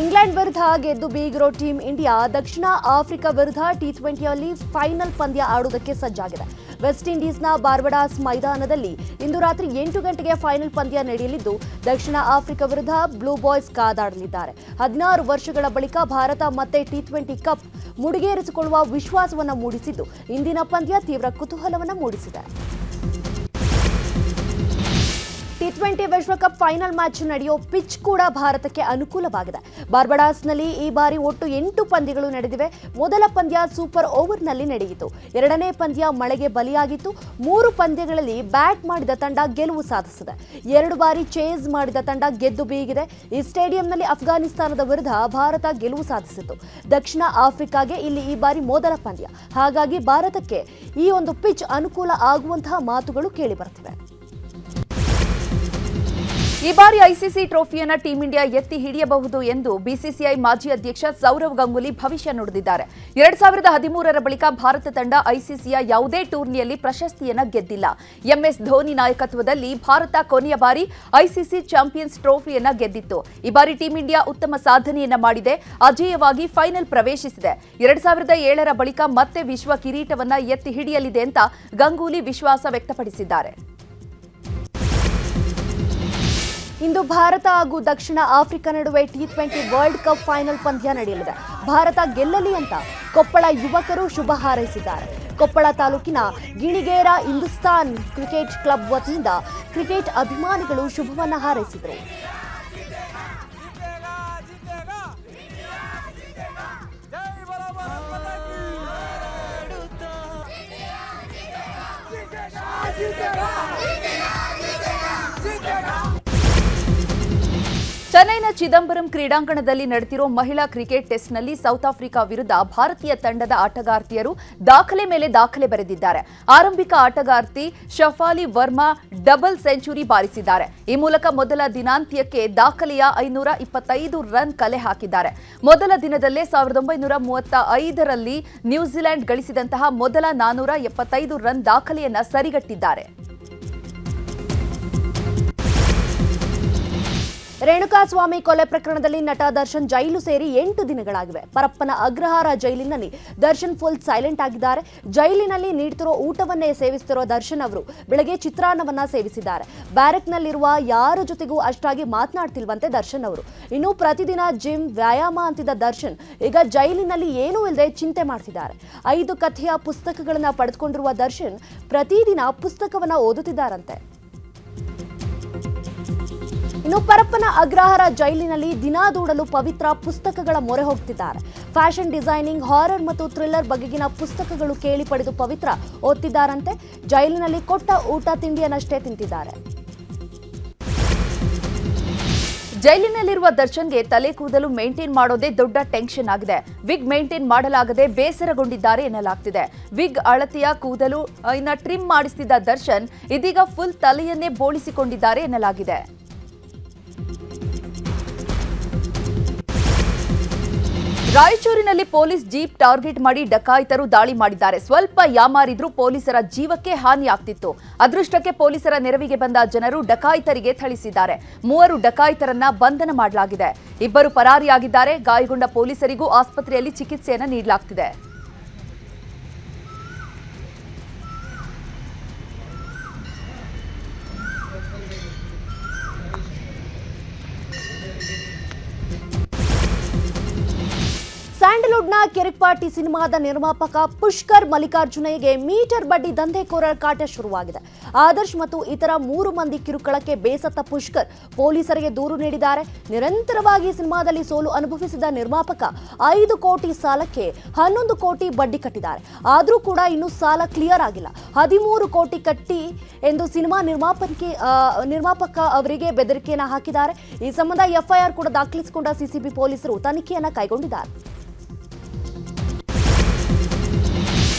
England ವಿರುದ್ಧ ಗೆದ್ದು ಬೀಗಿರೋ ಟೀಂ ಇಂಡಿಯಾ ದಕ್ಷಿಣ ಆಫ್ರಿಕಾ ವಿರುದ್ಧ ಟಿ ಟ್ವೆಂಟಿಯಲ್ಲಿ ಫೈನಲ್ ಪಂದ್ಯ ಆಡುವುದಕ್ಕೆ ಸಜ್ಜಾಗಿದೆ. ವೆಸ್ಟ್ ಇಂಡೀಸ್ನ ಬಾರ್ಬಡಾಸ್ ಮೈದಾನದಲ್ಲಿ ಇಂದು ರಾತ್ರಿ ಎಂಟು ಗಂಟೆಗೆ ಫೈನಲ್ ಪಂದ್ಯ ನಡೆಯಲಿದ್ದು, ದಕ್ಷಿಣ ಆಫ್ರಿಕಾ ವಿರುದ್ಧ ಬ್ಲೂ ಬಾಯ್ಸ್ ಕಾದಾಡಲಿದ್ದಾರೆ. ಹದಿನಾರು ವರ್ಷಗಳ ಬಳಿಕ ಭಾರತ ಮತ್ತೆ ಟಿ ಟ್ವೆಂಟಿ ಕಪ್ ಮುಡಿಗೇರಿಸಿಕೊಳ್ಳುವ ವಿಶ್ವಾಸವನ್ನು ಮೂಡಿಸಿದ್ದು, ಇಂದಿನ ಪಂದ್ಯ ತೀವ್ರ ಕುತೂಹಲವನ್ನು ಮೂಡಿಸಿದೆ. ಟಿ ಟ್ವೆಂಟಿ ವಿಶ್ವಕಪ್ ಫೈನಲ್ ಮ್ಯಾಚ್ ನಡೆಯೋ ಪಿಚ್ ಕೂಡ ಭಾರತಕ್ಕೆ ಅನುಕೂಲವಾಗಿದೆ. ಬಾರ್ಬಡಾಸ್ನಲ್ಲಿ ಈ ಬಾರಿ ಒಟ್ಟು ಎಂಟು ಪಂದ್ಯಗಳು ನಡೆದಿವೆ. ಮೊದಲ ಪಂದ್ಯ ಸೂಪರ್ ಓವರ್ನಲ್ಲಿ ನಡೆಯಿತು. ಎರಡನೇ ಪಂದ್ಯ ಮಳೆಗೆ ಬಲಿಯಾಗಿತ್ತು. ಮೂರು ಪಂದ್ಯಗಳಲ್ಲಿ ಬ್ಯಾಟ್ ಮಾಡಿದ ತಂಡ ಗೆಲುವು ಸಾಧಿಸಿದೆ. ಎರಡು ಬಾರಿ ಚೇಸ್ ಮಾಡಿದ ತಂಡ ಗೆದ್ದು ಬೀಗಿದೆ. ಈ ಸ್ಟೇಡಿಯಂನಲ್ಲಿ ಅಫ್ಘಾನಿಸ್ತಾನದ ವಿರುದ್ಧ ಭಾರತ ಗೆಲುವು ಸಾಧಿಸಿತು ದಕ್ಷಿಣ ಆಫ್ರಿಕಾಗೆ ಇಲ್ಲಿ ಈ ಬಾರಿ ಮೊದಲ ಪಂದ್ಯ. ಹಾಗಾಗಿ ಭಾರತಕ್ಕೆ ಈ ಒಂದು ಪಿಚ್ ಅನುಕೂಲ ಆಗುವಂತಹ ಮಾತುಗಳು ಕೇಳಿಬರುತ್ತಿವೆ ಈ ಬಾರಿ ಐಸಿಸಿ ಟ್ರೋಫಿಯನ್ನು ಟೀಂ ಇಂಡಿಯಾ ಎತ್ತಿ ಹಿಡಿಯಬಹುದು ಎಂದು ಬಿಸಿಸಿಐ ಮಾಜಿ ಅಧ್ಯಕ್ಷ ಸೌರವ್ ಗಂಗೂಲಿ ಭವಿಷ್ಯ ನುಡಿದಿದ್ದಾರೆ. ಎರಡ್ ಸಾವಿರದ ಹದಿಮೂರರ ಬಳಿಕ ಭಾರತ ತಂಡ ಐಸಿಸಿಯ ಯಾವುದೇ ಟೂರ್ನಿಯಲ್ಲಿ ಪ್ರಶಸ್ತಿಯನ್ನ ಗೆದ್ದಿಲ್ಲ. ಎಂಎಸ್ ಧೋನಿ ನಾಯಕತ್ವದಲ್ಲಿ ಭಾರತ ಕೊನೆಯ ಬಾರಿ ಐಸಿಸಿ ಚಾಂಪಿಯನ್ಸ್ ಟ್ರೋಫಿಯನ್ನ ಗೆದ್ದಿತ್ತು. ಈ ಬಾರಿ ಟೀಂ ಇಂಡಿಯಾ ಉತ್ತಮ ಸಾಧನೆಯನ್ನ ಮಾಡಿದೆ. ಅಜೇಯವಾಗಿ ಫೈನಲ್ ಪ್ರವೇಶಿಸಿದೆ. ಎರಡ್ ಸಾವಿರದ ಏಳರ ಬಳಿಕ ಮತ್ತೆ ವಿಶ್ವ ಕಿರೀಟವನ್ನು ಎತ್ತಿ ಹಿಡಿಯಲಿದೆ ಅಂತ ಗಂಗೂಲಿ ವಿಶ್ವಾಸ ವ್ಯಕ್ತಪಡಿಸಿದ್ದಾರೆ. ಇಂದು ಭಾರತ ಹಾಗೂ ದಕ್ಷಿಣ ಆಫ್ರಿಕಾ ನಡುವೆ T twenty world cup final ಪಂದ್ಯ ನಡೆಯಲಿದೆ. ಭಾರತ ಗೆಲ್ಲಲಿ ಅಂತ ಕೊಪ್ಪಳ ಯುವಕರು ಶುಭ ಹಾರೈಸಿದ್ದಾರೆ. ಕೊಪ್ಪಳ ತಾಲೂಕಿನ ಗಿಣಿಗೇರ ಹಿಂದೂಸ್ತಾನ್ ಕ್ರಿಕೆಟ್ ಕ್ಲಬ್ ವತಿಯಿಂದ ಕ್ರಿಕೆಟ್ ಅಭಿಮಾನಿಗಳು ಶುಭವನ್ನು ಹಾರೈಸಿದರು. ಚೆನ್ನೈನ ಚಿದಂಬರಂ ಕ್ರೀಡಾಂಗಣದಲ್ಲಿ ನಡೆದಿರೋ ಮಹಿಳಾ ಕ್ರಿಕೆಟ್ ಟೆಸ್ಟ್ನಲ್ಲಿ ಸೌತ್ ಆಫ್ರಿಕಾ ವಿರುದ್ಧ ಭಾರತೀಯ ತಂಡದ ಆಟಗಾರ್ತಿಯರು ದಾಖಲೆ ಮೇಲೆ ದಾಖಲೆ ಬರೆದಿದ್ದಾರೆ. ಆರಂಭಿಕ ಆಟಗಾರ್ತಿ ಶಫಾಲಿ ವರ್ಮಾ ಡಬಲ್ ಸೆಂಚುರಿ ಬಾರಿಸಿದ್ದಾರೆ. ಈ ಮೂಲಕ ಮೊದಲ ದಿನಾಂತ್ಯಕ್ಕೆ ದಾಖಲೆಯ ಐನೂರ ಇಪ್ಪತ್ತೈದು ರನ್ ಕಲೆ ಹಾಕಿದ್ದಾರೆ. ಮೊದಲ ದಿನದಲ್ಲೇ ಸಾವಿರದ ಒಂಬೈನೂರ ಮೂವತ್ತ ನ್ಯೂಜಿಲೆಂಡ್ ಗಳಿಸಿದಂತಹ ಮೊದಲ ನಾನೂರ ಎಪ್ಪತ್ತೈದು ರನ್ ದಾಖಲೆಯನ್ನ ಸರಿಗಟ್ಟಿದ್ದಾರೆ. ರೇಣುಕಾಸ್ವಾಮಿ ಕೊಲೆ ಪ್ರಕರಣದಲ್ಲಿ ನಟ ದರ್ಶನ್ ಜೈಲು ಸೇರಿ ಎಂಟು ದಿನಗಳಾಗಿವೆ. ಪರಪ್ಪನ ಅಗ್ರಹಾರ ಜೈಲಿನಲ್ಲಿ ದರ್ಶನ್ ಫುಲ್ ಸೈಲೆಂಟ್ ಆಗಿದ್ದಾರೆ. ಜೈಲಿನಲ್ಲಿ ನೀಡ್ತಿರೋ ಊಟವನ್ನೇ ಸೇವಿಸ್ತಿರೋ ದರ್ಶನ್ ಅವರು ಬೆಳಗ್ಗೆ ಚಿತ್ರಾನ್ನವನ್ನ ಸೇವಿಸಿದ್ದಾರೆ. ಬ್ಯಾರಕ್ನಲ್ಲಿರುವ ಯಾರ ಜೊತೆಗೂ ಅಷ್ಟಾಗಿ ಮಾತನಾಡ್ತಿಲ್ವಂತೆ ದರ್ಶನ್ ಅವರು. ಇನ್ನು ಪ್ರತಿದಿನ ಜಿಮ್, ವ್ಯಾಯಾಮ ಅಂತಿದ್ದ ದರ್ಶನ್ ಈಗ ಜೈಲಿನಲ್ಲಿ ಏನೂ ಇಲ್ಲದೆ ಚಿಂತೆ ಮಾಡ್ತಿದ್ದಾರೆ. ಐದು ಕಥೆಯ ಪುಸ್ತಕಗಳನ್ನ ಪಡೆದುಕೊಂಡಿರುವ ದರ್ಶನ್ ಪ್ರತಿದಿನ ಪುಸ್ತಕವನ್ನ ಓದುತ್ತಿದ್ದಾರಂತೆ. ಇನ್ನು ಪರಪ್ಪನ ಅಗ್ರಹಾರ ಜೈಲಿನಲ್ಲಿ ದಿನಾದೂಡಲು ಪವಿತ್ರ ಪುಸ್ತಕಗಳ ಮೊರೆ ಹೋಗ್ತಿದ್ದಾರೆ. ಫ್ಯಾಷನ್ ಡಿಸೈನಿಂಗ್, ಹಾರರ್ ಮತ್ತು ಥ್ರಿಲ್ಲರ್ ಬಗೆಗಿನ ಪುಸ್ತಕಗಳು ಕೇಳಿ ಪಡೆದು ಪವಿತ್ರ ಓದ್ತಿದ್ದಾರಂತೆ ಜೈಲಿನಲ್ಲಿ ಕೊಟ್ಟ ಊಟ ತಿಂಡಿಯನ್ನಷ್ಟೇ ತಿಂತಿದ್ದಾರೆ. ಜೈಲಿನಲ್ಲಿರುವ ದರ್ಶನ್ಗೆ ತಲೆ ಕೂದಲು ಮೇಂಟೈನ್ ಮಾಡೋದೇ ದೊಡ್ಡ ಟೆನ್ಷನ್ ಆಗಿದೆ. ವಿಗ್ ಮೇಂಟೈನ್ ಮಾಡಲಾಗದೆ ಬೇಸರಗೊಂಡಿದ್ದಾರೆ ಎನ್ನಲಾಗ್ತಿದೆ. ವಿಗ್ ಅಳತೆಯ ಕೂದಲು, ಇನ್ನ ಟ್ರಿಮ್ ಮಾಡಿಸ್ತಿದ್ದ ದರ್ಶನ್ ಇದೀಗ ಫುಲ್ ತಲೆಯನ್ನೇ ಬೋಳಿಸಿಕೊಂಡಿದ್ದಾರೆ ಎನ್ನಲಾಗಿದೆ. ರಾಯಚೂರಿನಲ್ಲಿ ಪೊಲೀಸ್ ಜೀಪ್ ಟಾರ್ಗೆಟ್ ಮಾಡಿ ಡಕಾಯಿತರು ದಾಳಿ ಮಾಡಿದ್ದಾರೆ. ಸ್ವಲ್ಪ ಯಾಮಾರಿದ್ರು ಪೊಲೀಸರ ಜೀವಕ್ಕೆ ಹಾನಿಯಾಗ್ತಿತ್ತು ಅದೃಷ್ಟಕ್ಕೆ ಪೊಲೀಸರ ನೆರವಿಗೆ ಬಂದ ಜನರು ಡಕಾಯಿತರಿಗೆ ಥಳಿಸಿದ್ದಾರೆ. ಮೂವರು ಡಕಾಯಿತರನ್ನ ಬಂಧನ ಮಾಡಲಾಗಿದೆ. ಇಬ್ಬರು ಪರಾರಿಯಾಗಿದ್ದಾರೆ. ಗಾಯಗೊಂಡ ಪೊಲೀಸರಿಗೂ ಆಸ್ಪತ್ರೆಯಲ್ಲಿ ಚಿಕಿತ್ಸೆಯನ್ನು ನೀಡಲಾಗ್ತಿದೆ. ಕಿರಿಕ್ಪಾಟಿ ಸಿನಿಮಾದ ನಿರ್ಮಾಪಕ ಪುಷ್ಕರ್ ಮಲ್ಲಿಕಾರ್ಜುನಯ್ಯಗೆ ಮೀಟರ್ ಬಡ್ಡಿ ದಂಧೆಕೋರರ ಕಾಟ ಶುರುವಾಗಿದೆ. ಆದರ್ಶ್ ಮತ್ತು ಇತರ ಮೂರು ಮಂದಿ ಕಿರುಕುಳಕ್ಕೆ ಬೇಸತ್ತ ಪುಷ್ಕರ್ ಪೊಲೀಸರಿಗೆ ದೂರು ನೀಡಿದ್ದಾರೆ. ನಿರಂತರವಾಗಿ ಸಿನಿಮಾದಲ್ಲಿ ಸೋಲು ಅನುಭವಿಸಿದ ನಿರ್ಮಾಪಕ ಐದು ಕೋಟಿ ಸಾಲಕ್ಕೆ ಹನ್ನೊಂದು ಕೋಟಿ ಬಡ್ಡಿ ಕಟ್ಟಿದ್ದಾರೆ. ಆದರೂ ಕೂಡ ಇನ್ನೂ ಸಾಲ ಕ್ಲಿಯರ್ ಆಗಿಲ್ಲ. ಹದಿಮೂರು ಕೋಟಿ ಕಟ್ಟಿ ಎಂದು ಸಿನಿಮಾ ನಿರ್ಮಾಪಕಿ ನಿರ್ಮಾಪಕ ಅವರಿಗೆ ಬೆದರಿಕೆಯನ್ನು ಹಾಕಿದ್ದಾರೆ. ಈ ಸಂಬಂಧ ಎಫ್ಐಆರ್ ಕೂಡ ದಾಖಲಿಸಿಕೊಂಡ ಸಿಸಿಬಿ ಪೊಲೀಸರು ತನಿಖೆಯನ್ನ ಕೈಗೊಂಡಿದ್ದಾರೆ.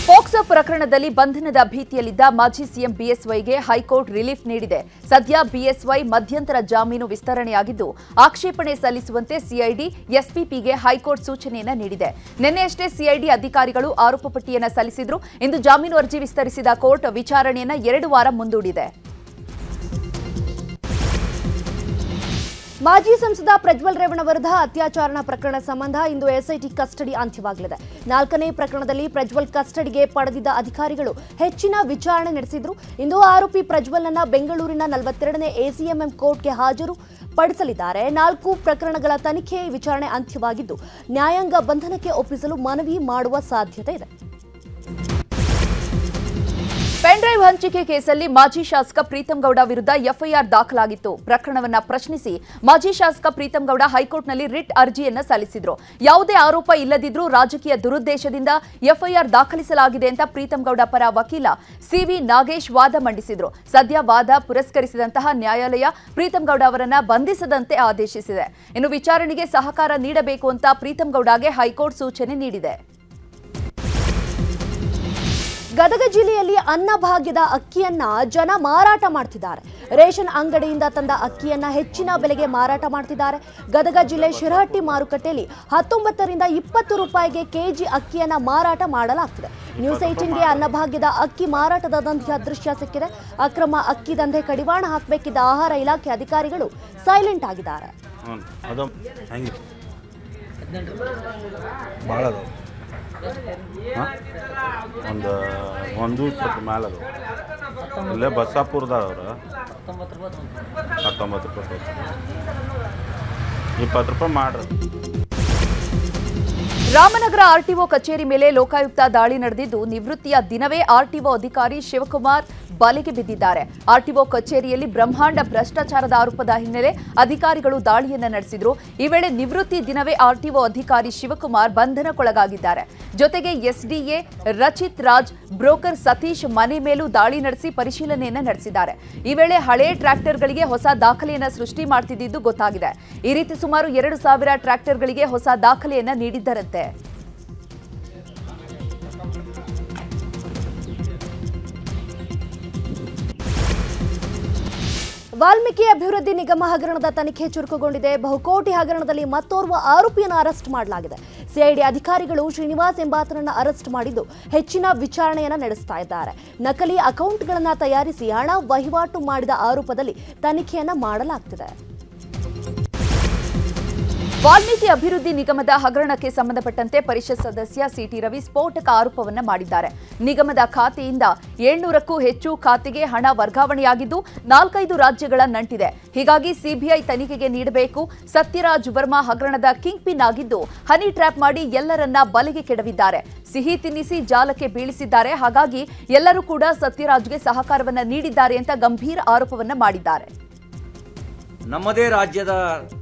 ಪೋಕ್ಸೋ ಪ್ರಕರಣದಲ್ಲಿ ಬಂಧನದ ಭೀತಿಯಲ್ಲಿದ್ದ ಮಾಜಿ ಸಿಎಂ ಬಿಎಸ್ವೈಗೆ ಹೈಕೋರ್ಟ್ ರಿಲೀಫ್ ನೀಡಿದೆ. ಸದ್ಯ ಬಿಎಸ್ವೈ ಮಧ್ಯಂತರ ಜಾಮೀನು ವಿಸ್ತರಣೆಯಾಗಿದ್ದು, ಆಕ್ಷೇಪಣೆ ಸಲ್ಲಿಸುವಂತೆ ಸಿಐಡಿ, ಎಸ್ಪಿಪಿಗೆ ಹೈಕೋರ್ಟ್ ಸೂಚನೆಯನ್ನು ನೀಡಿದೆ. ನಿನ್ನೆಯಷ್ಟೇ ಸಿಐಡಿ ಅಧಿಕಾರಿಗಳು ಆರೋಪ ಪಟ್ಟಿಯನ್ನು ಸಲ್ಲಿಸಿದ್ರು. ಇಂದು ಜಾಮೀನು ಅರ್ಜಿ ವಿಸ್ತರಿಸಿದ ಕೋರ್ಟ್ ವಿಚಾರಣೆಯನ್ನು ಎರಡು ವಾರ ಮುಂದೂಡಿದೆ. ಮಾಜಿ ಸಂಸದ ಪ್ರಜ್ವಲ್ ರೇವಣ್ಣ ವಿರುದ್ಧ ಅತ್ಯಾಚಾರ ಪ್ರಕರಣ ಸಂಬಂಧ ಇಂದು ಎಸ್ಐಟಿ ಕಸ್ಟಡಿ ಅಂತ್ಯವಾಗಲಿದೆ. ನಾಲ್ಕನೇ ಪ್ರಕರಣದಲ್ಲಿ ಪ್ರಜ್ವಲ್ ಕಸ್ಟಡಿಗೆ ಪಡೆದಿದ್ದ ಅಧಿಕಾರಿಗಳು ಹೆಚ್ಚಿನ ವಿಚಾರಣೆ ನಡೆಸಿದ್ರು. ಇಂದು ಆರೋಪಿ ಪ್ರಜ್ವಲ್ನನ್ನ ಬೆಂಗಳೂರಿನ ನಲವತ್ತೆರಡನೇ ಎಸಿಎಂಎಂ ಕೋರ್ಟ್ಗೆ ಹಾಜರು ಪಡಿಸಲಿದ್ದಾರೆ. ನಾಲ್ಕು ಪ್ರಕರಣಗಳ ತನಿಖೆ ವಿಚಾರಣೆ ಅಂತ್ಯವಾಗಿದ್ದು, ನ್ಯಾಯಾಂಗ ಬಂಧನಕ್ಕೆ ಒಪ್ಪಿಸಲು ಮನವಿ ಮಾಡುವ ಸಾಧ್ಯತೆ ಇದೆ. ಪೆನ್ಡ್ರೈವ್ ಹಂಚಿಕೆ ಕೇಸಲ್ಲಿ ಮಾಜಿ ಶಾಸಕ ಪ್ರೀತಂ ಗೌಡ ವಿರುದ್ಧ ಎಫ್ಐಆರ್ ದಾಖಲಾಗಿತ್ತು. ಪ್ರಕರಣವನ್ನ ಪ್ರಶ್ನಿಸಿ ಮಾಜಿ ಶಾಸಕ ಪ್ರೀತಂ ಗೌಡ ಹೈಕೋರ್ಟ್ನಲ್ಲಿ ರಿಟ್ ಅರ್ಜಿಯನ್ನ ಸಲ್ಲಿಸಿದ್ರು. ಯಾವುದೇ ಆರೋಪ ಇಲ್ಲದಿದ್ರೂ ರಾಜಕೀಯ ದುರುದ್ದೇಶದಿಂದ ಎಫ್ಐಆರ್ ದಾಖಲಿಸಲಾಗಿದೆ ಅಂತ ಪ್ರೀತಂ ಗೌಡ ಪರ ವಕೀಲ ಸಿವಿ ನಾಗೇಶ್ ವಾದ ಮಂಡಿಸಿದ್ರು. ಸದ್ಯ ವಾದ ಪುರಸ್ಕರಿಸಿದಂತಹ ನ್ಯಾಯಾಲಯ ಪ್ರೀತಂ ಗೌಡ ಅವರನ್ನ ಬಂಧಿಸದಂತೆ ಆದೇಶಿಸಿದೆ. ಇನ್ನು ವಿಚಾರಣೆಗೆ ಸಹಕಾರ ನೀಡಬೇಕು ಅಂತ ಪ್ರೀತಂ ಗೌಡಗೆ ಹೈಕೋರ್ಟ್ ಸೂಚನೆ ನೀಡಿದೆ. ಗದಗ ಜಿಲ್ಲೆಯಲ್ಲಿ ಅನ್ನಭಾಗ್ಯದ ಅಕ್ಕಿಯನ್ನ ಜನ ಮಾರಾಟ ಮಾಡ್ತಿದ್ದಾರೆ. ರೇಷನ್ ಅಂಗಡಿಯಿಂದ ತಂದ ಅಕ್ಕಿಯನ್ನ ಹೆಚ್ಚಿನ ಬೆಲೆಗೆ ಮಾರಾಟ ಮಾಡ್ತಿದ್ದಾರೆ. ಗದಗ ಜಿಲ್ಲೆ ಶಿರಹಟ್ಟಿ ಮಾರುಕಟ್ಟೆಯಲ್ಲಿ ಹತ್ತೊಂಬತ್ತರಿಂದ ಇಪ್ಪತ್ತು ರೂಪಾಯಿಗೆ ಕೆಜಿ ಅಕ್ಕಿಯನ್ನ ಮಾರಾಟ ಮಾಡಲಾಗ್ತಿದೆ. ನ್ಯೂಸ್ ಏಟಿನ್ಗೆ ಅನ್ನಭಾಗ್ಯದ ಅಕ್ಕಿ ಮಾರಾಟದ ದಂಧೆಯ ದೃಶ್ಯ ಸಿಕ್ಕಿದೆ. ಅಕ್ರಮ ಅಕ್ಕಿ ದಂಧೆ ಕಡಿವಾಣ ಹಾಕಬೇಕಿದ್ದ ಆಹಾರ ಇಲಾಖೆ ಅಧಿಕಾರಿಗಳು ಸೈಲೆಂಟ್ ಆಗಿದ್ದಾರೆ. ಒಂದು ಒಂದು ಇಪ್ಪತ್ತು ಮ್ಯಾಲೆ ಅದು. ಇಲ್ಲೇ ಬಸ್ಸಾಪುರದವ್ರು ಹತ್ತೊಂಬತ್ತು ರೂಪಾಯಿ ಇಪ್ಪತ್ತು ರೂಪಾಯಿ ಮಾಡ್ರಿ. ರಾಮನಗರ ಆರ್ಟಿಒ ಕಚೇರಿ ಮೇಲೆ ಲೋಕಾಯುಕ್ತ ದಾಳಿ ನಡೆದಿದ್ದು, ನಿವೃತ್ತಿಯ ದಿನವೇ ಆರ್ಟಿಒ ಅಧಿಕಾರಿ ಶಿವಕುಮಾರ್ ಬಲೆಗೆ ಬಿದ್ದಿದ್ದಾರೆ. ಆರ್ಟಿಒ ಕಚೇರಿಯಲ್ಲಿ ಬ್ರಹ್ಮಾಂಡ ಭ್ರಷ್ಟಾಚಾರದ ಆರೋಪದ ಹಿನ್ನೆಲೆ ಅಧಿಕಾರಿಗಳು ದಾಳಿಯನ್ನ ನಡೆಸಿದ್ರು. ಈ ವೇಳೆ ನಿವೃತ್ತಿ ದಿನವೇ ಆರ್ಟಿಒ ಅಧಿಕಾರಿ ಶಿವಕುಮಾರ್ ಬಂಧನಕ್ಕೊಳಗಾಗಿದ್ದಾರೆ. ಜೊತೆಗೆ ಎಸ್ಡಿಎ ರಚಿತ್ ರಾಜ್, ಬ್ರೋಕರ್ ಸತೀಶ್ ಮನೆ ಮೇಲೂ ದಾಳಿ ನಡೆಸಿ ಪರಿಶೀಲನೆಯನ್ನ ನಡೆಸಿದ್ದಾರೆ. ಈ ವೇಳೆ ಹಳೆಯ ಟ್ರ್ಯಾಕ್ಟರ್ಗಳಿಗೆ ಹೊಸ ದಾಖಲೆಯನ್ನ ಸೃಷ್ಟಿ ಮಾಡ್ತಿದ್ದು ಗೊತ್ತಾಗಿದೆ. ಈ ರೀತಿ ಸುಮಾರು ಎರಡು ಸಾವಿರ ಟ್ರ್ಯಾಕ್ಟರ್ಗಳಿಗೆ ಹೊಸ ದಾಖಲೆಯನ್ನ ನೀಡಿದ್ದರಂತೆ. ವಾಲ್ಮೀಕಿ ಅಭಿವೃದ್ಧಿ ನಿಗಮ ಹಗರಣದ ತನಿಖೆ ಚುರುಕುಗೊಂಡಿದೆ. ಬಹುಕೋಟಿ ಹಗರಣದಲ್ಲಿ ಮತ್ತೋರ್ವ ಆರೋಪಿಯನ್ನು ಅರೆಸ್ಟ್ ಮಾಡಲಾಗಿದೆ. ಸಿಐಡಿ ಅಧಿಕಾರಿಗಳು ಶ್ರೀನಿವಾಸ್ ಎಂಬಾತನನ್ನು ಅರೆಸ್ಟ್ ಮಾಡಿದ್ದು ಹೆಚ್ಚಿನ ವಿಚಾರಣೆಯನ್ನು ನಡೆಸ್ತಾ ಇದ್ದಾರೆ. ನಕಲಿ ಅಕೌಂಟ್ಗಳನ್ನು ತಯಾರಿಸಿ ಹಣ ವಹಿವಾಟು ಮಾಡಿದ ಆರೋಪದಲ್ಲಿ ತನಿಖೆಯನ್ನು ಮಾಡಲಾಗ್ತಿದೆ. ವಾಲ್ಮೀಕಿ ಅಭಿವೃದ್ಧಿ ನಿಗಮದ ಹಗರಣಕ್ಕೆ ಸಂಬಂಧಪಟ್ಟಂತೆ ಪರಿಷತ್ ಸದಸ್ಯ ಸಿಟಿ ರವಿ ಸ್ಫೋಟಕ ಆರೋಪವನ್ನ ಮಾಡಿದ್ದಾರೆ. ನಿಗಮದ ಖಾತೆಯಿಂದ ಏಳ್ನೂರಕ್ಕೂ ಹೆಚ್ಚು ಖಾತೆಗೆ ಹಣ ವರ್ಗಾವಣೆಯಾಗಿದ್ದು ನಾಲ್ಕೈದು ರಾಜ್ಯಗಳ ನಂಟಿದೆ. ಹೀಗಾಗಿ ಸಿಬಿಐ ತನಿಖೆಗೆ ನೀಡಬೇಕು. ಸತ್ಯರಾಜ್ ವರ್ಮಾ ಹಗರಣದ ಕಿಂಗ್ ಪಿನ್ ಆಗಿದ್ದು ಹನಿ ಟ್ರ್ಯಾಪ್ ಮಾಡಿ ಎಲ್ಲರನ್ನ ಬಲೆಗೆ ಕೆಡವಿದ್ದಾರೆ. ಸಿಹಿ ತಿನ್ನಿಸಿ ಜಾಲಕ್ಕೆ ಬೀಳಿಸಿದ್ದಾರೆ. ಹಾಗಾಗಿ ಎಲ್ಲರೂ ಕೂಡ ಸತ್ಯರಾಜ್ಗೆ ಸಹಕಾರವನ್ನ ನೀಡಿದ್ದಾರೆ ಅಂತ ಗಂಭೀರ ಆರೋಪವನ್ನ ಮಾಡಿದ್ದಾರೆ. ನಮ್ಮದೇ ರಾಜ್ಯದ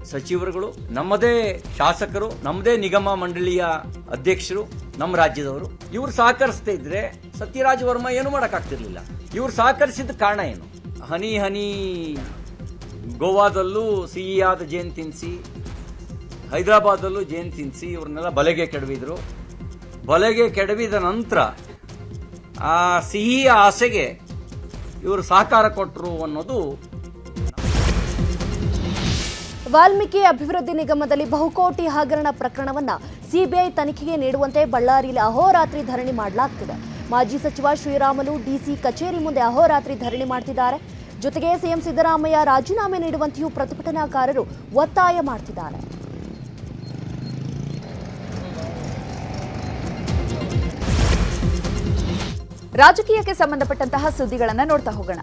ಸಚಿವರುಗಳು, ನಮ್ಮದೇ ಶಾಸಕರು, ನಮ್ಮದೇ ನಿಗಮ ಮಂಡಳಿಯ ಅಧ್ಯಕ್ಷರು, ನಮ್ಮ ರಾಜ್ಯದವರು, ಇವ್ರು ಸಹಕರಿಸ್ತಾ ಇದ್ರೆ ಸತ್ಯರಾಜ್ ವರ್ಮ ಏನು ಮಾಡೋಕ್ಕಾಗ್ತಿರ್ಲಿಲ್ಲ. ಇವ್ರು ಸಹಕರಿಸಿದ ಕಾರಣ ಏನು? ಹನಿ ಹನಿ ಗೋವಾದಲ್ಲೂ ಸಿಹಿಯಾದ ಜೇನು ತಿನ್ಸಿ, ಹೈದರಾಬಾದಲ್ಲೂ ಜೇನು ತಿನ್ಸಿ ಇವ್ರನ್ನೆಲ್ಲ ಬಲೆಗೆ ಕೆಡವಿದ್ರು. ಬಲೆಗೆ ಕೆಡವಿದ ನಂತರ ಆ ಸಿಹಿಯ ಆಸೆಗೆ ಇವರು ಸಹಕಾರ ಕೊಟ್ಟರು ಅನ್ನೋದು ವಾಲ್ಮೀಕಿ ಅಭಿವೃದ್ಧಿ ನಿಗಮದಲ್ಲಿ ಬಹುಕೋಟಿ ಹಗರಣ ಪ್ರಕರಣವನ್ನ ಸಿಬಿಐ ತನಿಖೆಗೆ ನೀಡುವಂತೆ ಬಳ್ಳಾರಿಯಲ್ಲಿ ಅಹೋರಾತ್ರಿ ಧರಣಿ ಮಾಡಲಾಗ್ತಿದೆ. ಮಾಜಿ ಸಚಿವ ಶ್ರೀರಾಮುಲು ಡಿಸಿ ಕಚೇರಿ ಮುಂದೆ ಅಹೋರಾತ್ರಿ ಧರಣಿ ಮಾಡ್ತಿದ್ದಾರೆ. ಜೊತೆಗೆ ಸಿಎಂ ಸಿದ್ದರಾಮಯ್ಯ ರಾಜೀನಾಮೆ ನೀಡುವಂತೆಯೂ ಪ್ರತಿಭಟನಾಕಾರರು ಒತ್ತಾಯ ಮಾಡ್ತಿದ್ದಾರೆ. ರಾಜಕೀಯಕ್ಕೆ ಸಂಬಂಧಪಟ್ಟಂತಹ ಸುದ್ದಿಗಳನ್ನು ನೋಡ್ತಾ ಹೋಗೋಣ.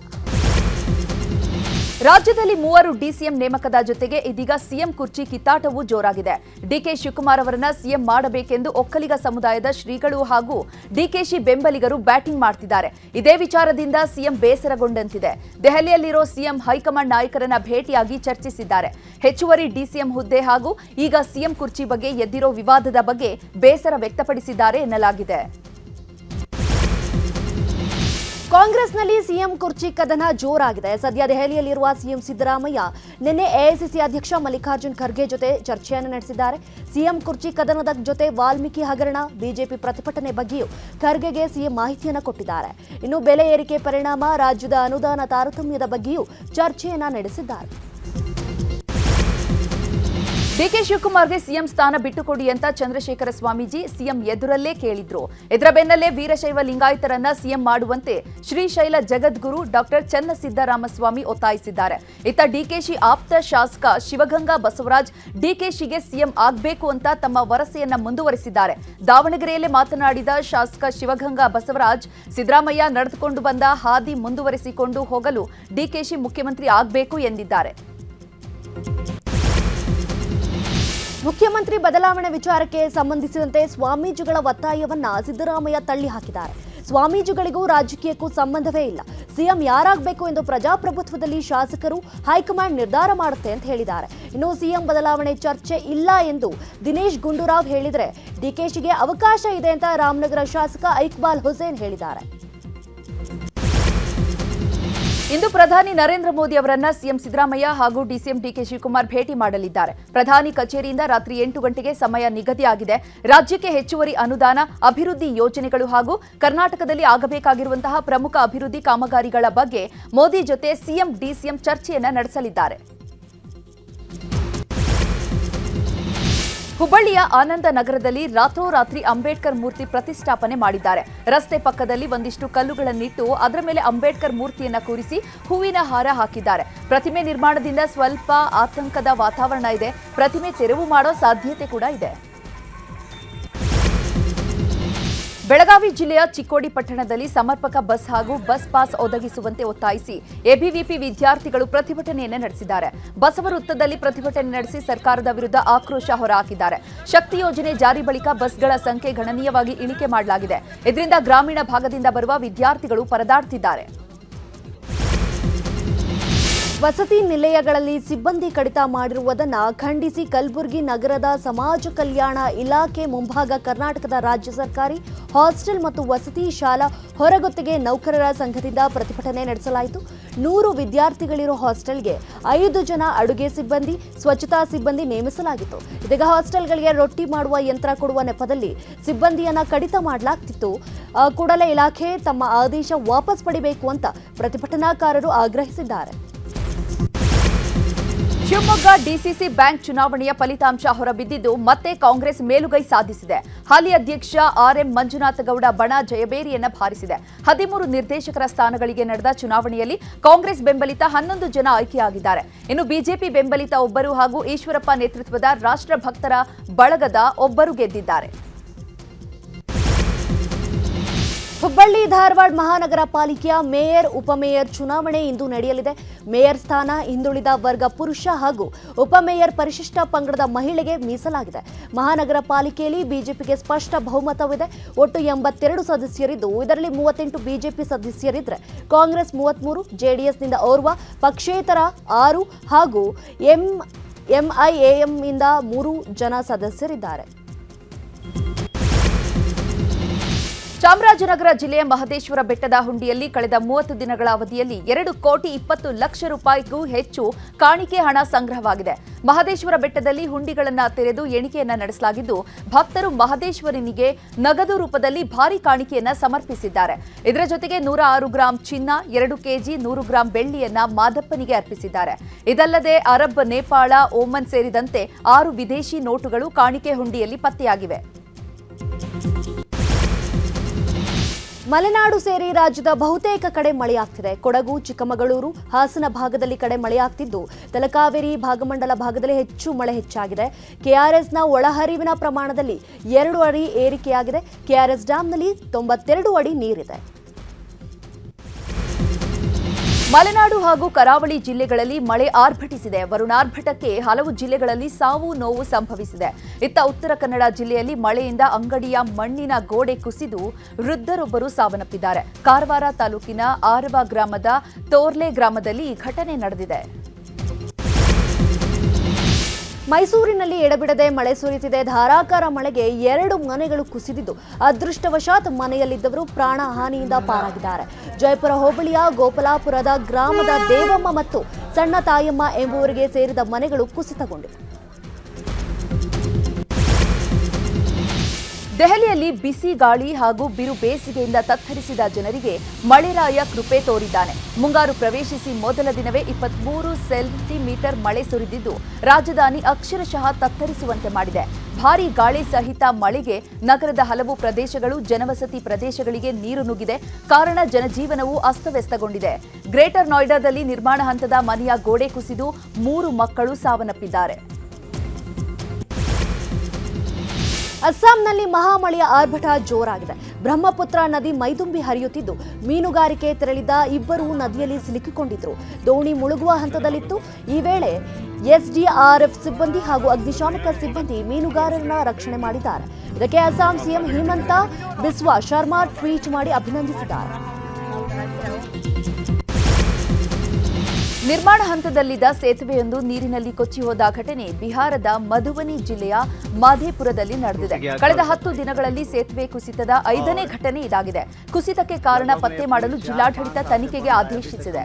ರಾಜ್ಯದಲ್ಲಿ ಮೂವರು ಡಿಸಿಎಂ ನೇಮಕದ ಜೊತೆಗೆ ಇದೀಗ ಸಿಎಂ ಕುರ್ಚಿ ಕಿತ್ತಾಟವೂ ಜೋರಾಗಿದೆ. ಡಿಕೆ ಶಿವಕುಮಾರ್ ಅವರನ್ನ ಸಿಎಂ ಮಾಡಬೇಕೆಂದು ಒಕ್ಕಲಿಗ ಸಮುದಾಯದ ಶ್ರೀಗಳು ಹಾಗೂ ಡಿಕೆಶಿ ಬೆಂಬಲಿಗರು ಬ್ಯಾಟಿಂಗ್ ಮಾಡ್ತಿದ್ದಾರೆ. ಇದೇ ವಿಚಾರದಿಂದ ಸಿಎಂ ಬೇಸರಗೊಂಡಂತಿದೆ. ದೆಹಲಿಯಲ್ಲಿರೋ ಸಿಎಂ ಹೈಕಮಾಂಡ್ ನಾಯಕರನ್ನ ಭೇಟಿಯಾಗಿ ಚರ್ಚಿಸಿದ್ದಾರೆ. ಹೆಚ್ಚುವರಿ ಡಿಸಿಎಂ ಹುದ್ದೆ ಹಾಗೂ ಈಗ ಸಿಎಂ ಕುರ್ಚಿ ಬಗ್ಗೆ ಎದ್ದಿರೋ ವಿವಾದದ ಬಗ್ಗೆ ಬೇಸರ ವ್ಯಕ್ತಪಡಿಸಿದ್ದಾರೆ ಎನ್ನಲಾಗಿದೆ. ಕಾಂಗ್ರೆಸ್ನಲ್ಲಿ ಸಿಎಂ ಕುರ್ಚಿ ಕದನ ಜೋರಾಗಿದೆ. ಸದ್ಯ ದೆಹಲಿಯಲ್ಲಿರುವ ಸಿಎಂ ಸಿದ್ದರಾಮಯ್ಯ, ನಿನ್ನೆ ಎಐಸಿಸಿ ಅಧ್ಯಕ್ಷ ಮಲ್ಲಿಕಾರ್ಜುನ್ ಖರ್ಗೆ ಜೊತೆ ಚರ್ಚೆಯನ್ನು ನಡೆಸಿದ್ದಾರೆ. ಸಿಎಂ ಕುರ್ಚಿ ಕದನದ ಜೊತೆ ವಾಲ್ಮೀಕಿ ಹಗರಣ, ಬಿಜೆಪಿ ಪ್ರತಿಭಟನೆ ಬಗ್ಗೆಯೂ ಖರ್ಗೆಗೆ ಸಿಎಂ ಮಾಹಿತಿಯನ್ನು ಕೊಟ್ಟಿದ್ದಾರೆ. ಇನ್ನು ಬೆಲೆ ಏರಿಕೆ ಪರಿಣಾಮ, ರಾಜ್ಯದ ಅನುದಾನ ತಾರತಮ್ಯದ ಬಗ್ಗೆಯೂ ಚರ್ಚೆಯನ್ನು ನಡೆಸಿದ್ದಾರೆ. ಡಿಕೆ ಶಿವಕುಮಾರ್ಗೆ ಸಿಎಂ ಸ್ಥಾನ ಬಿಟ್ಟುಕೊಡಿ ಅಂತ ಚಂದ್ರಶೇಖರ ಸ್ವಾಮೀಜಿ ಸಿಎಂ ಎದುರಲ್ಲೇ ಕೇಳಿದ್ರು. ಇದರ ಬೆನ್ನಲ್ಲೇ ವೀರಶೈವ ಲಿಂಗಾಯತರನ್ನ ಸಿಎಂ ಮಾಡುವಂತೆ ಶ್ರೀಶೈಲ ಜಗದ್ಗುರು ಡಾಕ್ಟರ್ ಚನ್ನಸಿದ್ದರಾಮಸ್ವಾಮಿ ಒತ್ತಾಯಿಸಿದ್ದಾರೆ. ಇತ್ತ ಡಿಕೆಶಿ ಆಪ್ತ ಶಾಸಕ ಶಿವಗಂಗಾ ಬಸವರಾಜ್ ಡಿಕೆಶಿಗೆ ಸಿಎಂ ಆಗಬೇಕು ಅಂತ ತಮ್ಮ ವರಸೆಯನ್ನ ಮುಂದುವರೆಸಿದ್ದಾರೆ. ದಾವಣಗೆರೆಯಲ್ಲಿ ಮಾತನಾಡಿದ ಶಾಸಕ ಶಿವಗಂಗಾ ಬಸವರಾಜ್, ಸಿದ್ದರಾಮಯ್ಯ ನಡೆದುಕೊಂಡು ಬಂದ ಹಾದಿ ಮುಂದುವರೆಸಿಕೊಂಡು ಹೋಗಲು ಡಿಕೆಶಿ ಮುಖ್ಯಮಂತ್ರಿ ಆಗಬೇಕು ಎಂದಿದ್ದಾರೆ. ಮುಖ್ಯಮಂತ್ರಿ ಬದಲಾವಣೆ ವಿಚಾರಕ್ಕೆ ಸಂಬಂಧಿಸಿದಂತೆ ಸ್ವಾಮೀಜಿಗಳ ಒತ್ತಾಯವನ್ನ ಸಿದ್ದರಾಮಯ್ಯ ತಳ್ಳಿ ಹಾಕಿದ್ದಾರೆ ಸ್ವಾಮೀಜಿಗಳಿಗೂ ರಾಜಕೀಯಕ್ಕೂ ಸಂಬಂಧವೇ ಇಲ್ಲ. ಸಿಎಂ ಯಾರಾಗಬೇಕು ಎಂದು ಪ್ರಜಾಪ್ರಭುತ್ವದಲ್ಲಿ ಶಾಸಕರು ಹೈಕಮಾಂಡ್ ನಿರ್ಧಾರ ಮಾಡುತ್ತೆ ಅಂತ ಹೇಳಿದ್ದಾರೆ. ಇನ್ನು ಸಿಎಂ ಬದಲಾವಣೆ ಚರ್ಚೆ ಇಲ್ಲ ಎಂದು ದಿನೇಶ್ ಗುಂಡೂರಾವ್ ಹೇಳಿದರೆ ಡಿಕೆಶಿಗೆ ಅವಕಾಶ ಇದೆ ಅಂತ ರಾಮನಗರ ಶಾಸಕ ಐಕ್ಬಾಲ್ ಹುಸೇನ್ ಹೇಳಿದ್ದಾರೆ. ಇಂದು ಪ್ರಧಾನಿ ನರೇಂದ್ರ ಮೋದಿ ಅವರನ್ನ ಸಿಎಂ ಸಿದ್ದರಾಮಯ್ಯ ಹಾಗೂ ಡಿಸಿಎಂ ಡಿಕೆ ಶಿವಕುಮಾರ್ ಭೇಟಿ ಮಾಡಲಿದ್ದಾರೆ. ಪ್ರಧಾನಿ ಕಚೇರಿಯಿಂದ ರಾತ್ರಿ ಎಂಟು ಗಂಟೆಗೆ ಸಮಯ ನಿಗದಿಯಾಗಿದೆ. ರಾಜ್ಯಕ್ಕೆ ಹೆಚ್ಚುವರಿ ಅನುದಾನ, ಅಭಿವೃದ್ಧಿ ಯೋಜನೆಗಳು ಹಾಗೂ ಕರ್ನಾಟಕದಲ್ಲಿ ಆಗಬೇಕಾಗಿರುವಂತಹ ಪ್ರಮುಖ ಅಭಿವೃದ್ಧಿ ಕಾಮಗಾರಿಗಳ ಬಗ್ಗೆ ಮೋದಿ ಜೊತೆ ಸಿಎಂ, ಡಿಸಿಎಂ ಚರ್ಚೆಯನ್ನ ನಡೆಸಲಿದ್ದಾರೆ. ಹುಬ್ಬಳ್ಳಿಯ ಆನಂದ ನಗರದಲ್ಲಿ ರಾತ್ರೋರಾತ್ರಿ ಅಂಬೇಡ್ಕರ್ ಮೂರ್ತಿ ಪ್ರತಿಷ್ಠಾಪನೆ ಮಾಡಿದ್ದಾರೆ. ರಸ್ತೆ ಪಕ್ಕದಲ್ಲಿ ಒಂದಿಷ್ಟು ಕಲ್ಲುಗಳನ್ನಿಟ್ಟು ಅದರ ಮೇಲೆ ಅಂಬೇಡ್ಕರ್ ಮೂರ್ತಿಯನ್ನು ಕೂರಿಸಿ ಹೂವಿನ ಹಾರ ಹಾಕಿದ್ದಾರೆ. ಪ್ರತಿಮೆ ನಿರ್ಮಾಣದಿಂದ ಸ್ವಲ್ಪ ಆತಂಕದ ವಾತಾವರಣ ಇದೆ. ಪ್ರತಿಮೆ ತೆರವು ಮಾಡೋ ಸಾಧ್ಯತೆ ಕೂಡ ಇದೆ. ಬೆಳಗಾವಿ ಜಿಲ್ಲೆಯ ಚಿಕ್ಕೋಡಿ ಪಟ್ಟಣದಲ್ಲಿ ಸಮರ್ಪಕ ಬಸ್ ಹಾಗೂ ಬಸ್ ಪಾಸ್ ಒದಗಿಸುವಂತೆ ಒತ್ತಾಯಿಸಿ ಎಬಿವಿಪಿ ವಿದ್ಯಾರ್ಥಿಗಳು ಪ್ರತಿಭಟನೆಯನ್ನು ನಡೆಸಿದ್ದಾರೆ. ಬಸವ ವೃತ್ತದಲ್ಲಿ ಪ್ರತಿಭಟನೆ ನಡೆಸಿ ಸರ್ಕಾರದ ವಿರುದ್ಧ ಆಕ್ರೋಶ ಹೊರಹಾಕಿದ್ದಾರೆ. ಶಕ್ತಿ ಯೋಜನೆ ಜಾರಿ ಬಳಿಕ ಬಸ್ಗಳ ಸಂಖ್ಯೆ ಗಣನೀಯವಾಗಿ ಇಳಿಕೆ ಮಾಡಲಾಗಿದೆ. ಇದರಿಂದ ಗ್ರಾಮೀಣ ಭಾಗದಿಂದ ಬರುವ ವಿದ್ಯಾರ್ಥಿಗಳು ಪರದಾಡ್ತಿದ್ದಾರೆ. ವಸತಿ ನಿಲಯಗಳಲ್ಲಿ ಸಿಬ್ಬಂದಿ ಕಡಿತ ಮಾಡಿರುವುದನ್ನು ಖಂಡಿಸಿ ಕಲಬುರಗಿ ನಗರದ ಸಮಾಜ ಕಲ್ಯಾಣ ಇಲಾಖೆ ಮುಂಭಾಗ ಕರ್ನಾಟಕದ ರಾಜ್ಯ ಸರ್ಕಾರಿ ಹಾಸ್ಟೆಲ್ ಮತ್ತು ವಸತಿ ಶಾಲಾ ಹೊರಗುತ್ತಿಗೆ ನೌಕರರ ಸಂಘದಿಂದ ಪ್ರತಿಭಟನೆ ನಡೆಸಲಾಯಿತು. ನೂರು ವಿದ್ಯಾರ್ಥಿಗಳಿರೋ ಹಾಸ್ಟೆಲ್ಗೆ ಐದು ಜನ ಅಡುಗೆ ಸಿಬ್ಬಂದಿ, ಸ್ವಚ್ಛತಾ ಸಿಬ್ಬಂದಿ ನೇಮಿಸಲಾಗಿತ್ತು. ಇದೀಗ ಹಾಸ್ಟೆಲ್ಗಳಿಗೆ ರೊಟ್ಟಿ ಮಾಡುವ ಯಂತ್ರ ಕೊಡುವ ನೆಪದಲ್ಲಿ ಸಿಬ್ಬಂದಿಯನ್ನು ಕಡಿತ ಮಾಡಲಾಗ್ತಿತ್ತು. ಕೂಡಲೇ ಇಲಾಖೆ ತಮ್ಮ ಆದೇಶ ವಾಪಸ್ ಪಡಿಬೇಕು ಅಂತ ಪ್ರತಿಭಟನಾಕಾರರು ಆಗ್ರಹಿಸಿದ್ದಾರೆ. ಶಿವಮೊಗ್ಗ ಡಿಸಿಸಿ ಬ್ಯಾಂಕ್ ಚುನಾವಣೆಯ ಫಲಿತಾಂಶ ಹೊರಬಿದ್ದಿದ್ದು ಮತ್ತೆ ಕಾಂಗ್ರೆಸ್ ಮೇಲುಗೈ ಸಾಧಿಸಿದೆ. ಹಾಲಿ ಅಧ್ಯಕ್ಷ ಆರ್ಎಂ ಮಂಜುನಾಥಗೌಡ ಬಣ ಜಯಬೇರಿಯನ್ನ ಭಾರಿಸಿದೆ. ಹದಿಮೂರು ನಿರ್ದೇಶಕರ ಸ್ಥಾನಗಳಿಗೆ ನಡೆದ ಚುನಾವಣೆಯಲ್ಲಿ ಕಾಂಗ್ರೆಸ್ ಬೆಂಬಲಿತ ಹನ್ನೊಂದು ಜನ ಆಯ್ಕೆಯಾಗಿದ್ದಾರೆ. ಇನ್ನು ಬಿಜೆಪಿ ಬೆಂಬಲಿತ ಒಬ್ಬರು ಹಾಗೂ ಈಶ್ವರಪ್ಪ ನೇತೃತ್ವದ ರಾಷ್ಟ್ರಭಕ್ತರ ಬಳಗದ ಒಬ್ಬರು ಗೆದ್ದಿದ್ದಾರೆ. ಹುಬ್ಬಳ್ಳಿ ಧಾರವಾಡ ಮಹಾನಗರ ಪಾಲಿಕೆಯ ಮೇಯರ್, ಉಪಮೇಯರ್ ಚುನಾವಣೆ ಇಂದು ನಡೆಯಲಿದೆ. ಮೇಯರ್ ಸ್ಥಾನ ಹಿಂದುಳಿದ ವರ್ಗ ಪುರುಷ ಹಾಗೂ ಉಪಮೇಯರ್ ಪರಿಶಿಷ್ಟ ಪಂಗಡದ ಮಹಿಳೆಗೆ ಮೀಸಲಾಗಿದೆ. ಮಹಾನಗರ ಪಾಲಿಕೆಯಲ್ಲಿ ಬಿಜೆಪಿಗೆ ಸ್ಪಷ್ಟ ಬಹುಮತವಿದೆ. ಒಟ್ಟು ಎಂಬತ್ತೆರಡು ಸದಸ್ಯರಿದ್ದು, ಇದರಲ್ಲಿ ಮೂವತ್ತೆಂಟು ಬಿಜೆಪಿ ಸದಸ್ಯರಿದ್ದರೆ ಕಾಂಗ್ರೆಸ್ ಮೂವತ್ಮೂರು, ಜೆಡಿಎಸ್ನಿಂದ ಓರ್ವ, ಪಕ್ಷೇತರ ಆರು ಹಾಗೂ ಎಂ ಎಂಐಎಎಂ ಇಂದ ಮೂರು ಜನ ಸದಸ್ಯರಿದ್ದಾರೆ. ಚಾಮರಾಜನಗರ ಜಿಲ್ಲೆಯ ಮಹದೇಶ್ವರ ಬೆಟ್ಟದ ಹುಂಡಿಯಲ್ಲಿ ಕಳೆದ ಮೂವತ್ತು ದಿನಗಳ ಅವಧಿಯಲ್ಲಿ ಎರಡು ಕೋಟಿ ಇಪ್ಪತ್ತು ಲಕ್ಷ ರೂಪಾಯಿಗೂ ಹೆಚ್ಚು ಕಾಣಿಕೆ ಹಣ ಸಂಗ್ರಹವಾಗಿದೆ. ಮಹದೇಶ್ವರ ಬೆಟ್ಟದಲ್ಲಿ ಹುಂಡಿಗಳನ್ನು ತೆರೆದು ಎಣಿಕೆಯನ್ನ ನಡೆಸಲಾಗಿದ್ದು, ಭಕ್ತರು ಮಹದೇಶ್ವರನಿಗೆ ನಗದು ರೂಪದಲ್ಲಿ ಭಾರಿ ಕಾಣಿಕೆಯನ್ನ ಸಮರ್ಪಿಸಿದ್ದಾರೆ. ಇದರ ಜೊತೆಗೆ ನೂರ ಆರು ಗ್ರಾಂ ಚಿನ್ನ, ಎರಡು ಕೆಜಿ ನೂರು ಗ್ರಾಂ ಬೆಳ್ಳಿಯನ್ನ ಮಾದಪ್ಪನಿಗೆ ಅರ್ಪಿಸಿದ್ದಾರೆ. ಇದಲ್ಲದೆ ಅರಬ್, ನೇಪಾಳ ಓಮನ್ ಸೇರಿದಂತೆ ಆರು ವಿದೇಶಿ ನೋಟುಗಳು ಕಾಣಿಕೆ ಹುಂಡಿಯಲ್ಲಿ ಪತ್ತೆಯಾಗಿವೆ. ಮಲೆನಾಡು ಸೇರಿ ರಾಜ್ಯದ ಬಹುತೇಕ ಕಡೆ ಮಳೆಯಾಗ್ತಿದೆ. ಕೊಡಗು, ಚಿಕ್ಕಮಗಳೂರು, ಹಾಸನ ಭಾಗದಲ್ಲಿ ಕಡೆ ಮಳೆಯಾಗ್ತಿದ್ದು. ತಲಕಾವೇರಿ, ಭಾಗಮಂಡಲ ಭಾಗದಲ್ಲಿ ಹೆಚ್ಚು ಮಳೆ ಹೆಚ್ಚಾಗಿದೆ. ಕೆಆರ್ಎಸ್ನ ಒಳಹರಿವಿನ ಪ್ರಮಾಣದಲ್ಲಿ ಎರಡು ಅಡಿ ಏರಿಕೆಯಾಗಿದೆ. ಕೆಆರ್ಎಸ್ ಡ್ಯಾಂನಲ್ಲಿ ತೊಂಬತ್ತೆರಡು ಅಡಿ ನೀರಿದೆ. ಮಲೆನಾಡು ಹಾಗೂ ಕರಾವಳಿ ಜಿಲ್ಲೆಗಳಲ್ಲಿ ಮಳೆ ಆರ್ಭಟಿಸಿದೆ. ವರುಣಾರ್ಭಟಕ್ಕೆ ಹಲವು ಜಿಲ್ಲೆಗಳಲ್ಲಿ ಸಾವು ನೋವು ಸಂಭವಿಸಿದೆ. ಇತ್ತ ಉತ್ತರ ಕನ್ನಡ ಜಿಲ್ಲೆಯಲ್ಲಿ ಮಳೆಯಿಂದ ಅಂಗಡಿಯ ಮಣ್ಣಿನ ಗೋಡೆ ಕುಸಿದು ವೃದ್ಧರೊಬ್ಬರು ಸಾವನ್ನಪ್ಪಿದ್ದಾರೆ. ಕಾರವಾರ ತಾಲೂಕಿನ ಆರವ ಗ್ರಾಮದ ತೋರ್ಲೆ ಗ್ರಾಮದಲ್ಲಿ ಈ ಘಟನೆ ನಡೆದಿದೆ. ಮೈಸೂರಿನಲ್ಲಿ ಎಡಬಿಡದೆ ಮಳೆ ಸುರಿಯುತ್ತಿದೆ ಧಾರಾಕಾರ ಮಳೆಗೆ ಎರಡು ಮನೆಗಳು ಕುಸಿದಿದ್ದು, ಅದೃಷ್ಟವಶಾತ್ ಮನೆಯಲ್ಲಿದ್ದವರು ಪ್ರಾಣ ಹಾನಿಯಿಂದ ಪಾರಾಗಿದ್ದಾರೆ. ಜಯಪುರ ಹೋಬಳಿಯ ಗೋಪಲಾಪುರದ ಗ್ರಾಮದ ದೇವಮ್ಮ ಮತ್ತು ಸಣ್ಣ ತಾಯಮ್ಮ ಎಂಬುವರಿಗೆ ಸೇರಿದ ಮನೆಗಳು ಕುಸಿತಗೊಂಡಿವೆ. ದೆಹಲಿಯಲ್ಲಿ ಬಿಸಿ ಗಾಳಿ ಹಾಗೂ ಬಿರು ಬೇಸಿಗೆಯಿಂದ ತತ್ತರಿಸಿದ ಜನರಿಗೆ ಮಳೆರಾಯ ಕೃಪೆ ತೋರಿದ್ದಾನೆ. ಮುಂಗಾರು ಪ್ರವೇಶಿಸಿ ಮೊದಲ ದಿನವೇ ಇಪ್ಪತ್ಮೂರು ಸೆಂಟಿಮೀಟರ್ ಮಳೆ ಸುರಿದಿದ್ದು, ರಾಜಧಾನಿ ಅಕ್ಷರಶಃ ತತ್ತರಿಸುವಂತೆ ಮಾಡಿದೆ. ಭಾರೀ ಗಾಳಿ ಸಹಿತ ಮಳೆಗೆ ನಗರದ ಹಲವು ಪ್ರದೇಶಗಳು, ಜನವಸತಿ ಪ್ರದೇಶಗಳಿಗೆ ನೀರು ನುಗ್ಗಿದೆ. ಕಾರಣ ಜನಜೀವನವು ಅಸ್ತವ್ಯಸ್ತಗೊಂಡಿದೆ. ಗ್ರೇಟರ್ ನೋಯ್ಡಾದಲ್ಲಿ ನಿರ್ಮಾಣ ಹಂತದ ಮನೆಯ ಗೋಡೆ ಕುಸಿದು ಮೂರು ಮಕ್ಕಳು ಸಾವನ್ನಪ್ಪಿದ್ದಾರೆ. ಅಸ್ಸಾಂನಲ್ಲಿ ಮಹಾಮಳೆಯ ಆರ್ಭಟ ಜೋರಾಗಿದೆ. ಬ್ರಹ್ಮಪುತ್ರ ನದಿ ಮೈದುಂಬಿ ಹರಿಯುತ್ತಿದ್ದು, ಮೀನುಗಾರಿಕೆ ತೆರಳಿದ ಇಬ್ಬರು ನದಿಯಲ್ಲಿ ಸಿಲುಕಿಕೊಂಡಿದ್ರು. ದೋಣಿ ಮುಳುಗುವ ಹಂತದಲ್ಲಿತ್ತು. ಈ ವೇಳೆ ಎಸ್ಡಿಆರ್ಎಫ್ ಸಿಬ್ಬಂದಿ ಹಾಗೂ ಅಗ್ನಿಶಾಮಕ ಸಿಬ್ಬಂದಿ ಮೀನುಗಾರರನ್ನ ರಕ್ಷಣೆ ಮಾಡಿದ್ದಾರೆ. ಇದಕ್ಕೆ ಅಸ್ಸಾಂ ಸಿಎಂ ಹಿಮಂತ ಬಿಸ್ವಾ ಶರ್ಮಾ ಟ್ವೀಟ್ ಮಾಡಿ ಅಭಿನಂದಿಸಿದ್ದಾರೆ. ನಿರ್ಮಾಣ ಹಂತದಲ್ಲಿದ್ದ ಸೇತುವೆಯೊಂದು ನೀರಿನಲ್ಲಿ ಕೊಚ್ಚಿ ಹೋದ ಘಟನೆ ಬಿಹಾರದ ಮಧುಬನಿ ಜಿಲ್ಲೆಯ ಮಾಧೇಪುರದಲ್ಲಿ ನಡೆದಿದೆ. ಕಳೆದ ಹತ್ತು ದಿನಗಳಲ್ಲಿ ಸೇತುವೆ ಕುಸಿತದ ಐದನೇ ಘಟನೆ ಇದಾಗಿದೆ. ಕುಸಿತಕ್ಕೆ ಕಾರಣ ಪತ್ತೆ ಮಾಡಲು ಜಿಲ್ಲಾಡಳಿತ ತನಿಖೆಗೆ ಆದೇಶಿಸಿದೆ.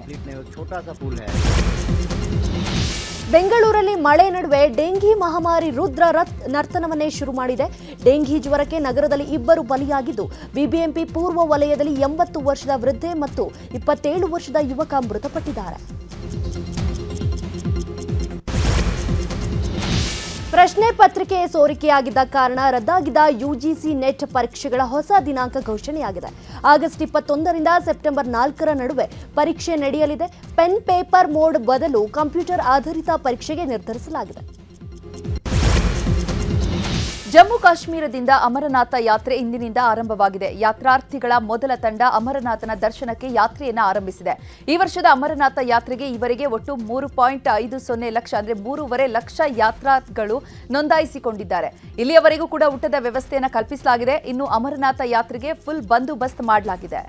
ಬೆಂಗಳೂರಲ್ಲಿ ಮಳೆ ನಡುವೆ ಡೆಂಗಿ ಮಹಾಮಾರಿ ರುದ್ರ ರತ್ ನರ್ತನವನ್ನೇ ಶುರು ಮಾಡಿದೆ. ಡೆಂಗಿ ಜ್ವರಕ್ಕೆ ನಗರದಲ್ಲಿ ಇಬ್ಬರು ಬಲಿಯಾಗಿದ್ದು ಬಿಬಿಎಂಪಿ ಪೂರ್ವ ವಲಯದಲ್ಲಿ ಎಂಬತ್ತು ವರ್ಷದ ವೃದ್ಧೆ ಮತ್ತು ಇಪ್ಪತ್ತೇಳು ವರ್ಷದ ಯುವಕ ಮೃತಪಟ್ಟಿದ್ದಾರೆ. ಪ್ರಶ್ನೆ ಪತ್ರಿಕೆ ಸೋರಿಕೆಯಾಗಿದ್ದ ಕಾರಣ ರದ್ದಾಗಿದ್ದ ಯುಜಿಸಿ ನೆಟ್ ಪರೀಕ್ಷೆಗಳ ಹೊಸ ದಿನಾಂಕ ಘೋಷಣೆಯಾಗಿದೆ. ಆಗಸ್ಟ್ ಇಪ್ಪತ್ತೊಂದರಿಂದ ಸೆಪ್ಟೆಂಬರ್ ನಾಲ್ಕರ ನಡುವೆ ಪರೀಕ್ಷೆ ನಡೆಯಲಿದೆ. ಪೆನ್ ಪೇಪರ್ ಮೋಡ್ ಬದಲು ಕಂಪ್ಯೂಟರ್ ಆಧಾರಿತ ಪರೀಕ್ಷೆಗೆ ನಿರ್ಧರಿಸಲಾಗಿದೆ. ಜಮ್ಮು ಕಾಶ್ಮೀರದಿಂದ ಅಮರನಾಥ ಯಾತ್ರೆ ಇಂದಿನಿಂದ ಆರಂಭವಾಗಿದೆ. ಯಾತ್ರಾರ್ಥಿಗಳ ಮೊದಲ ತಂಡ ಅಮರನಾಥನ ದರ್ಶನಕ್ಕೆ ಯಾತ್ರೆಯನ್ನು ಆರಂಭಿಸಿದೆ. ಈ ವರ್ಷದ ಅಮರನಾಥ ಯಾತ್ರೆಗೆ ಈವರೆಗೆ ಒಟ್ಟು ಮೂರು ಪಾಯಿಂಟ್ ಐದು ಸೊನ್ನೆ ಲಕ್ಷ, ಅಂದ್ರೆ ಮೂರುವರೆ ಲಕ್ಷ ಯಾತ್ರಾರ್ಥಿಗಳು ನೋಂದಾಯಿಸಿಕೊಂಡಿದ್ದಾರೆ. ಇಲ್ಲಿಯವರೆಗೂ ಕೂಡ ಊಟದ ವ್ಯವಸ್ಥೆಯನ್ನು ಕಲ್ಪಿಸಲಾಗಿದೆ. ಇನ್ನು ಅಮರನಾಥ ಯಾತ್ರೆಗೆ ಫುಲ್ ಬಂದೋಬಸ್ತ್ ಮಾಡಲಾಗಿದೆ.